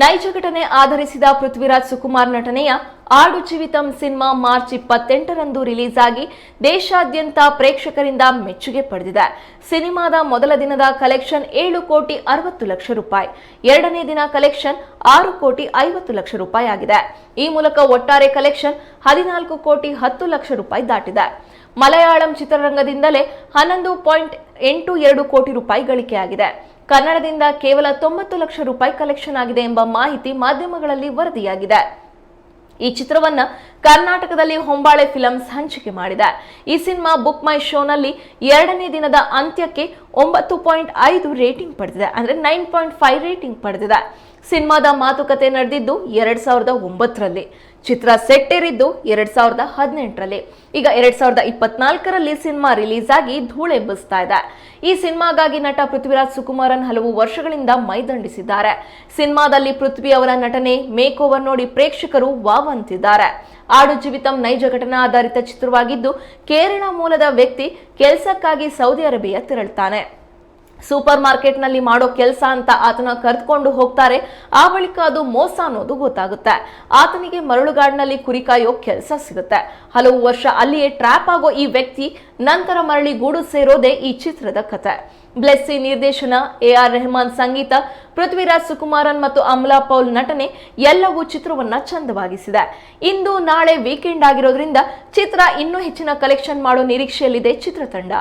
ನೈಜ ಘಟನೆ ಆಧರಿಸಿದ ಪೃಥ್ವಿರಾಜ್ ಸುಕುಮಾರ್ ನಟನೆಯ ಆಡು ಜೀವಿತಂ ಸಿನಿಮಾ ಮಾರ್ಚ್ ಇಪ್ಪತ್ತೆಂಟರಂದು ರಿಲೀಸ್ ಆಗಿ ದೇಶಾದ್ಯಂತ ಪ್ರೇಕ್ಷಕರಿಂದ ಮೆಚ್ಚುಗೆ ಪಡೆದಿದೆ. ಸಿನಿಮಾದ ಮೊದಲ ದಿನದ ಕಲೆಕ್ಷನ್ ಏಳು ಕೋಟಿ ಅರವತ್ತು ಲಕ್ಷ ರೂಪಾಯಿ. ಎರಡನೇ ದಿನ ಕಲೆಕ್ಷನ್ ಆರು ಕೋಟಿ ಐವತ್ತು ಲಕ್ಷ ರೂಪಾಯಿ ಆಗಿದೆ. ಈ ಮೂಲಕ ಒಟ್ಟಾರೆ ಕಲೆಕ್ಷನ್ ಹದಿನಾಲ್ಕು ಕೋಟಿ ಹತ್ತು ಲಕ್ಷ ರೂಪಾಯಿ ದಾಟಿದೆ. ಮಲಯಾಳಂ ಚಿತ್ರರಂಗದಿಂದಲೇ ಹನ್ನೊಂದು ಪಾಯಿಂಟ್ ಎಂಟು ಎರಡು ಕೋಟಿ ರೂಪಾಯಿ ಗಳಿಕೆಯಾಗಿದೆ ಕನ್ನಡದಿಂದ ಕೇವಲ ತೊಂಬತ್ತು ಲಕ್ಷ ರೂಪಾಯಿ ಕಲೆಕ್ಷನ್ ಆಗಿದೆ ಎಂಬ ಮಾಹಿತಿ ಮಾಧ್ಯಮಗಳಲ್ಲಿ ವರದಿಯಾಗಿದೆ. ಈ ಚಿತ್ರವನ್ನ ಕರ್ನಾಟಕದಲ್ಲಿ ಹೊಂಬಾಳೆ ಫಿಲಮ್ಸ್ ಹಂಚಿಕೆ ಮಾಡಿದೆ. ಈ ಸಿನಿಮಾ ಬುಕ್ ಮೈ ಶೋನಲ್ಲಿ ಎರಡನೇ ದಿನದ ಅಂತ್ಯಕ್ಕೆ ಒಂಬತ್ತು ಪಾಯಿಂಟ್ ಐದು ರೇಟಿಂಗ್ ಪಡೆದಿದೆ. ಅಂದ್ರೆ ನೈನ್ ಪಾಯಿಂಟ್ ಫೈವ್ ರೇಟಿಂಗ್ ಪಡೆದಿದೆ. ಸಿನಿಮಾದ ಮಾತುಕತೆ ನಡೆದಿದ್ದು ಎರಡ್ ಸಾವಿರದ ಒಂಬತ್ತರಲ್ಲಿ. ಚಿತ್ರ ಸೆಟ್ ಏರಿದ್ದು ಎರಡ್ ಸಾವಿರದ ಹದಿನೆಂಟರಲ್ಲಿ. ಈಗ ಎರಡ್ ಸಾವಿರದ ಇಪ್ಪತ್ನಾಲ್ಕರಲ್ಲಿ ಸಿನಿಮಾ ರಿಲೀಸ್ ಆಗಿ ಧೂಳೆಬ್ಬಿಸ್ತಾ ಇದೆ. ಈ ಸಿನಿಮಾಗಾಗಿ ನಟ ಪೃಥ್ವಿರಾಜ್ ಸುಕುಮಾರನ್ ಹಲವು ವರ್ಷಗಳಿಂದ ಮೈದಂಡಿಸಿದ್ದಾರೆ ಸಿನಿಮಾದಲ್ಲಿ ಪೃಥ್ವಿ ಅವರ ನಟನೆ, ಮೇಕ್ ಓವರ್ ನೋಡಿ ಪ್ರೇಕ್ಷಕರು ವಾವ್ ಅಂತಿದ್ದಾರೆ ಆಡು ಜೀವಿತಂ ನೈಜ ಘಟನಾ ಆಧಾರಿತ ಚಿತ್ರವಾಗಿದ್ದು, ಕೇರಳ ಮೂಲದ ವ್ಯಕ್ತಿ ಕೆಲಸಕ್ಕಾಗಿ ಸೌದಿ ಅರೇಬಿಯಾ ತೆರಳುತ್ತಾನೆ ಸೂಪರ್ ಮಾರ್ಕೆಟ್ನಲ್ಲಿ ಮಾಡೋ ಕೆಲಸ ಅಂತ ಆತನ ಕರೆದುಕೊಂಡು ಹೋಗ್ತಾರೆ. ಆ ಬಳಿಕ ಅದು ಮೋಸ ಅನ್ನೋದು ಗೊತ್ತಾಗುತ್ತೆ. ಆತನಿಗೆ ಮರಳುಗಾಡಿನಲ್ಲಿ ಕುರಿ ಕಾಯೋ ಕೆಲಸ ಸಿಗುತ್ತೆ. ಹಲವು ವರ್ಷ ಅಲ್ಲಿಯೇ ಟ್ರ್ಯಾಪ್ ಆಗೋ ಈ ವ್ಯಕ್ತಿ ನಂತರ ಮರಳಿ ಗೂಡು ಸೇರೋದೇ ಈ ಚಿತ್ರದ ಕಥೆ ಬ್ಲೆಸ್ಸಿ ನಿರ್ದೇಶನ ಎ ಆರ್ ರೆಹಮಾನ್ ಸಂಗೀತ, ಪೃಥ್ವಿರಾಜ್ ಸುಕುಮಾರನ್ ಮತ್ತು ಅಮಲಾ ಪೌಲ್ ನಟನೆ ಎಲ್ಲವೂ ಚಿತ್ರವನ್ನ ಚಂದವಾಗಿಸಿದೆ. ಇಂದು ನಾಳೆ ವೀಕೆಂಡ್ ಆಗಿರೋದ್ರಿಂದ ಚಿತ್ರ ಇನ್ನೂ ಹೆಚ್ಚಿನ ಕಲೆಕ್ಷನ್ ಮಾಡೋ ನಿರೀಕ್ಷೆಯಲ್ಲಿದೆ ಚಿತ್ರತಂಡ.